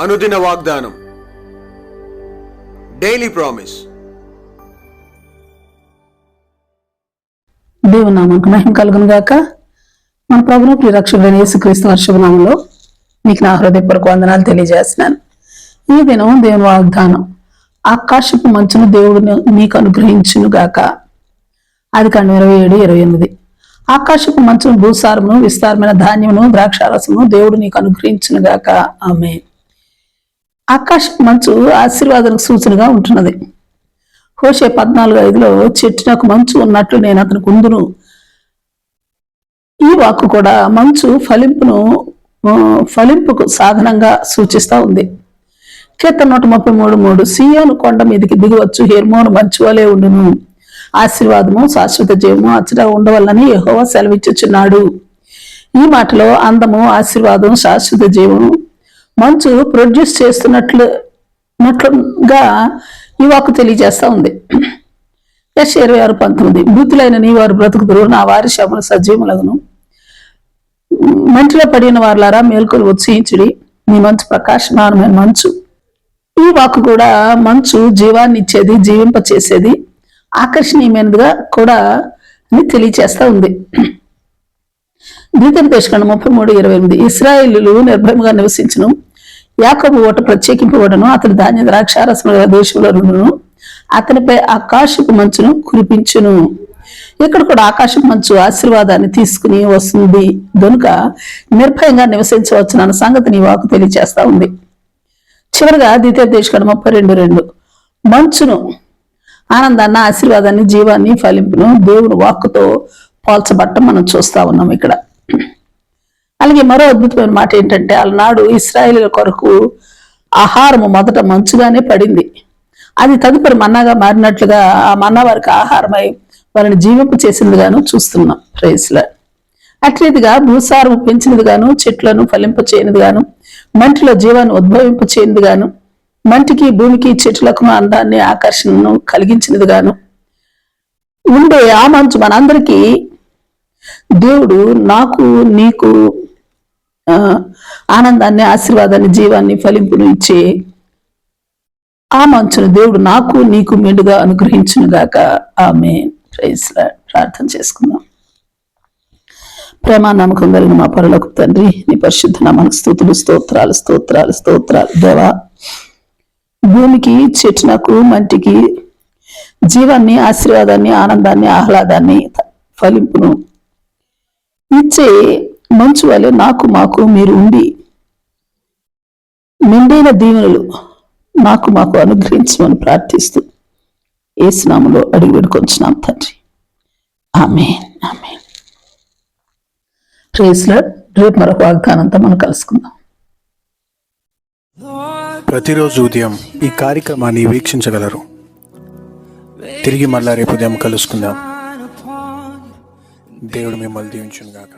అనుదిన వాగ్దానం. Daily promise దేవుని నామానికి మహిమ కలుగును గాక. మన ప్రభును ప్రియరక్షకుడైన యేసుక్రీస్తు వర్షభనామంలో మీకు నా హృదయపూర్వక వందనాలు తెలియజేస్తున్నాను. ఈ దినం దేవుని వాగ్దానం. ఆకాశపు మంచును దేవుడు నీకు అనుగ్రహించును గాక. అది కానీ ఇరవై ఏడు ఇరవై ఎనిమిది. ఆకాశపు మంచును భూసారమును విస్తారమైన ధాన్యమును ద్రాక్షారసమును దేవుడు నీకు అనుగ్రహించును గాక. ఆమె ఆకాశం మంచు ఆశీర్వాదానికి సూచనగా ఉంటున్నది. హోషే పద్నాలుగు ఐదులో చెట్టు నాకు మంచు ఉన్నట్లు నేను అతను కుందును. ఈ వాక్కు కూడా మంచు ఫలింపును ఫలింపుకు సాధనంగా సూచిస్తూ ఉంది. కీర్తన నూట ముప్పై మూడు మూడు సియోను కొండ మీదకి దిగవచ్చు హెర్మోను మంచు వలె ఉండును. ఆశీర్వాదము శాశ్వత జీవము అచ్చట ఉండవల్లని యహోవా సెలవిచ్చుచున్నాడు. ఈ మాటలో అందము ఆశీర్వాదం శాశ్వత జీవము మంచు ప్రొడ్యూస్ చేస్తున్నట్లు ఉన్నట్లుగా ఈ వాక్కు తెలియజేస్తా ఉంది. యశ ఇరవై ఆరు పంతొమ్మిది. మృతులైన నీ వారు బ్రతుకుదురు. నా వారి శములు సజీవులగును మంచులో పడిన వారులారా మేల్కొని ఉత్సహించుడి. నీ మంచు ప్రకాశమానమైన మంచు. ఈ వాక్కు కూడా మంచు జీవాన్ని ఇచ్చేది జీవింప చేసేది ఆకర్షణీయమైనదిగా కూడా అని ఉంది. ద్వితీయ దేశకాండ ముప్పై మూడు ఇరవై ఎనిమిది ఇస్రాయిలు నిర్భయంగా నివసించను. యాకబు ఓట ప్రత్యేకింపబడను. అతని ధాన్య ద్రాక్షారసముల దేశంలో నుండును. అతనిపై ఆకాశపు మంచును కురిపించును. ఇక్కడ కూడా ఆకాశపు మంచు ఆశీర్వాదాన్ని తీసుకుని వస్తుంది. దొనుక నిర్భయంగా నివసించవచ్చునన్న సంగతిని వాకు తెలియజేస్తా ఉంది. చివరిగా ద్వితీయ దేశకాండ ముప్పై రెండు రెండు. మంచును ఆనందాన్ని ఆశీర్వాదాన్ని జీవాన్ని ఫలింపును దేవుని వాక్కుతో పోల్చబట్టం మనం చూస్తా ఉన్నాం ఇక్కడ. అలాగే మరో అద్భుతమైన మాట ఏంటంటే అలనాడు ఇస్రాయేల్ కొరకు ఆహారము మొదట మంచుగానే పడింది. అది తదుపరి మన్నాగా మారినట్లుగా ఆ మన్నా వారికి ఆహారమై వారిని జీవింపు చేసిందిగాను చూస్తున్నాం. ప్రైస్లా అట్లేదిగా భూసారం పెంచినదిగాను చెట్లను ఫలింపచేయనిదిగాను చేయనిది మంటిలో జీవాన్ని ఉద్భవింపు చేయనిది గాను మంటికి భూమికి చెట్లకు అందాన్ని ఆకర్షణను కలిగించినదిగాను. ఉండే ఆ మంచు మనందరికీ దేవుడు నాకు నీకు ఆనందాన్ని ఆశీర్వాదాన్ని జీవాన్ని ఫలింపును ఇచ్చే ఆ మంచును దేవుడు నాకు నీకు మెండుగా అనుగ్రహించును గాక. ఆమె ప్రార్థన చేసుకుందాం. ప్రేమ నమ్మకం కలిగిన మా పరులకు తండ్రి నీ పరిశుద్ధ నామానికి స్థుతులు స్తోత్రాలు స్తోత్రాలు స్తోత్రాలు. దేవా భూమికి చెట్టునకు మంటికి జీవాన్ని ఆశీర్వాదాన్ని ఆనందాన్ని ఆహ్లాదాన్ని ఫలింపును ఇచ్చే మంచు వలె నాకు మాకు మీరు ఉండి మెండైన దీవెనలు నాకు మాకు అనుగ్రహించమని ప్రార్థిస్తూ ఏసునామలో అడిగి పెడుకొంచున్నాం తండ్రి. ఆమె ఆమె ప్రేస్లో రేపు మరొక వాగ్దానంతో మనం కలుసుకుందాం. ప్రతిరోజు ఉదయం ఈ కార్యక్రమాన్ని వీక్షించగలరు. తిరిగి మళ్ళా రేపు ఉదయం కలుసుకుందాం. దేవుడు మిమ్మల్ని దీవించును గాక